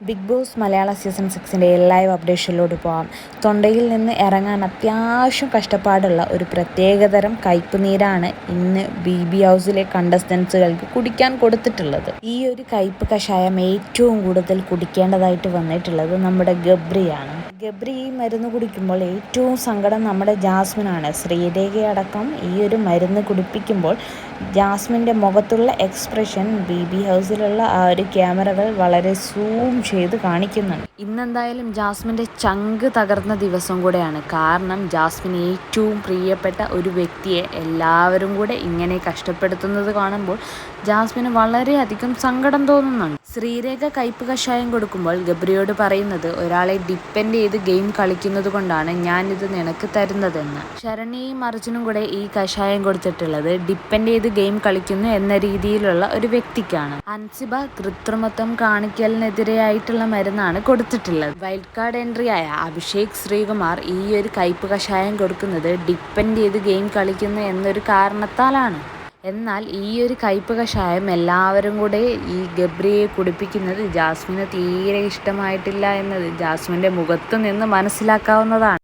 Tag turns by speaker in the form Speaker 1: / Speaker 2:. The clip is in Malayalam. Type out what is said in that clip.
Speaker 1: ബിഗ് ബോസ് മലയാള സീസൺ സിക്സിന്റെ ലൈവ് അപ്ഡേഷനിലോട്ട് പോകാം തൊണ്ടയിൽ നിന്ന് ഇറങ്ങാൻ അത്യാവശ്യം കഷ്ടപ്പാടുള്ള ഒരു പ്രത്യേകതരം കയ്പ് നീരാണ് ഇന്ന് ബി ബി ഹൗസിലെ കണ്ടസ്റ്റൻസുകൾക്ക് കുടിക്കാൻ കൊടുത്തിട്ടുള്ളത്. ഈ ഒരു കയ്പ് കഷായം ഏറ്റവും കൂടുതൽ കുടിക്കേണ്ടതായിട്ട് വന്നിട്ടുള്ളത് നമ്മുടെ ഗബ്രിയാണ്. ഗബ്രി ഈ മരുന്ന് കുടിക്കുമ്പോൾ ഏറ്റവും സങ്കടം നമ്മുടെ ജാസ്മിനാണ്. ശ്രീരേഖയടക്കം ഈ ഒരു മരുന്ന് കുടിപ്പിക്കുമ്പോൾ ജാസ്മിന്റെ മുഖത്തുള്ള എക്സ്പ്രഷൻ ബി ബി ഹൗസിലുള്ള ആ ഒരു ക്യാമറകൾ വളരെ സൂം ചെയ്ത് കാണിക്കുന്നുണ്ട്. ഇന്നെന്തായാലും ജാസ്മിന്റെ ചങ്ക് തകർന്ന ദിവസം കൂടെയാണ്. കാരണം ജാസ്മിൻ ഏറ്റവും പ്രിയപ്പെട്ട ഒരു വ്യക്തിയെ എല്ലാവരും കൂടെ ഇങ്ങനെ കഷ്ടപ്പെടുത്തുന്നത് കാണുമ്പോൾ ജാസ്മിന് വളരെയധികം സങ്കടം തോന്നുന്നുണ്ട്. ശ്രീരേഖ കയ്പ് കഷായം കൊടുക്കുമ്പോൾ ഗബ്രിയോട് പറയുന്നത് ഒരാളെ ഡിപ്പെൻഡ് ചെയ്ത് ഗെയിം കളിക്കുന്നത് കൊണ്ടാണ് ഞാനിത് നിനക്ക് തരുന്നതെന്ന്. ശരണ്യയും അർജുനും കൂടെ ഈ കഷായം കൊടുത്തിട്ടുള്ളത് ഡിപ്പെൻഡ് ചെയ്ത് ഗെയിം കളിക്കുന്നു എന്ന രീതിയിലുള്ള ഒരു വ്യക്തിക്കാണ്. അൻസിബ കൃത്രിമത്വം കാണിക്കലിനെതിരെയായിട്ടുള്ള മരുന്നാണ് കൊടുത്തിട്ടുള്ളത്. വൈൽഡ് കാർഡ് എൻട്രി ആയ അഭിഷേക് ശ്രീകുമാർ ഈ ഒരു കയ്പ് കഷായം കൊടുക്കുന്നത് ഡിപ്പെൻഡ് ചെയ്ത് ഗെയിം കളിക്കുന്നു എന്നൊരു കാരണത്താലാണ്. എന്നാൽ ഈ ഒരു കയ്പ് കഷായം എല്ലാവരും കൂടെ ഈ ഗബ്രിയെ കുടിപ്പിക്കുന്നത് ജാസ്മിന് തീരെ ഇഷ്ടമായിട്ടില്ല എന്നത് ജാസ്മിന്റെ മുഖത്ത് നിന്ന് മനസ്സിലാക്കാവുന്നതാണ്.